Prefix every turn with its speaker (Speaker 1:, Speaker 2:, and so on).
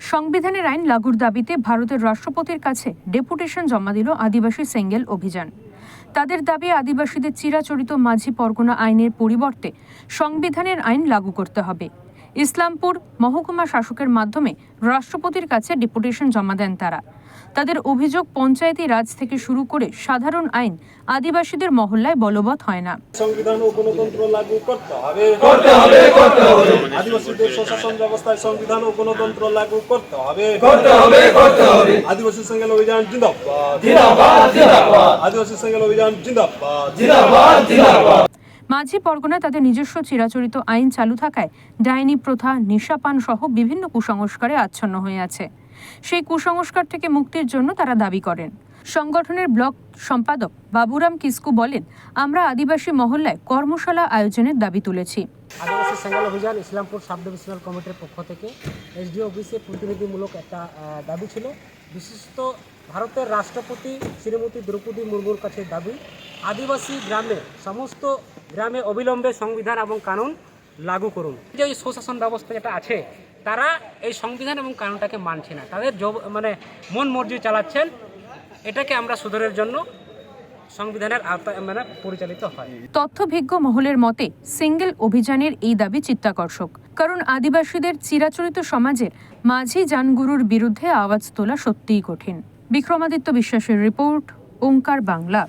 Speaker 1: সংবিধানের আইন লাগুর দাবিতে ভারতের রাষ্ট্রপতির কাছে ডেপুটেশন জমা দিল আদিবাসী সেঙ্গেল অভিযান। তাদের দাবি, আদিবাসীদের চিরাচরিত মাঝি পরগনা আইনের পরিবর্তে সংবিধানের আইন লাগু করতে হবে। ইসলামপুর মহকুমা শাসকের মাধ্যমে রাষ্ট্রপতির কাছে ডেপুটেশন জমা দেন তারা। তাদের অভিযোগ পঞ্চায়েতি রাজ থেকে শুরু করে সাধারণ আইন আদিবাসীদের মহল্লায় বলবৎ হয় না।
Speaker 2: সংবিধান ও গণতন্ত্র লাগু করতে হবে।
Speaker 3: করতে হবে করতে হবে।
Speaker 2: আদিবাসীদের প্রশাসন ব্যবস্থায় সংবিধান ও গণতন্ত্র লাগু করতে হবে।
Speaker 3: করতে হবে করতে হবে।
Speaker 2: আদিবাসী অভিযান জিন্দাবাদ।
Speaker 3: জিন্দাবাদ জিন্দাবাদ।
Speaker 2: আদিবাসী অভিযান জিন্দাবাদ।
Speaker 3: জিন্দাবাদ জিন্দাবাদ।
Speaker 1: মাঝি পরগনায় তাদের নিজস্ব চিরাচরিত আইন চালু থাকায় ডাইনি প্রথা, নেশাপান সহ বিভিন্ন কুসংস্কারে আচ্ছন্ন হয়ে আছে। সেই কুসংস্কার থেকে মুক্তির জন্য তারা দাবি করেন। সংগঠনের ব্লক সম্পাদক বাবুরাম কিস্কু বলেন, আমরা আদিবাসী মহল্লায় কর্মশালা আয়োজনের দাবি তুলেছি।
Speaker 4: আদিবাসী সেঙ্গল অভিযান ইসলামপুর সাব ডিভিশনাল কমিটির পক্ষ থেকে এসডিও অফিসে প্রতিনিধিমূলক একটা দাবি ছিল। বিশেষত ভারতের রাষ্ট্রপতি শ্রীমতী দ্রৌপদী মুর্মুর কাছে দাবি আদিবাসী গ্রামে, সমস্ত গ্রামে অবিলম্বে সংবিধান এবং কানুন লাগু করুন। যে এই সুশাসন ব্যবস্থা যেটা আছে, তারা এই সংবিধান এবং কানুনটাকে মানছে না। তাদের মানে মন মর্জি চালাচ্ছেন, এটাকে আমরা সুধারের জন্য সংবিধানের আওতায় মানে পরিচালিত হয়।
Speaker 1: তথ্যভিজ্ঞ মহলের মতে, সিঙ্গেল অভিযানের এই দাবি চিত্তাকর্ষক। কারণ আদিবাসীদের চিরাচরিত সমাজে মাঝি জানগুরুর বিরুদ্ধে আওয়াজ তোলা সত্যিই কঠিন। বিক্রমাদিত্য বিশ্বাসের রিপোর্ট, ওঙ্কার বাংলা।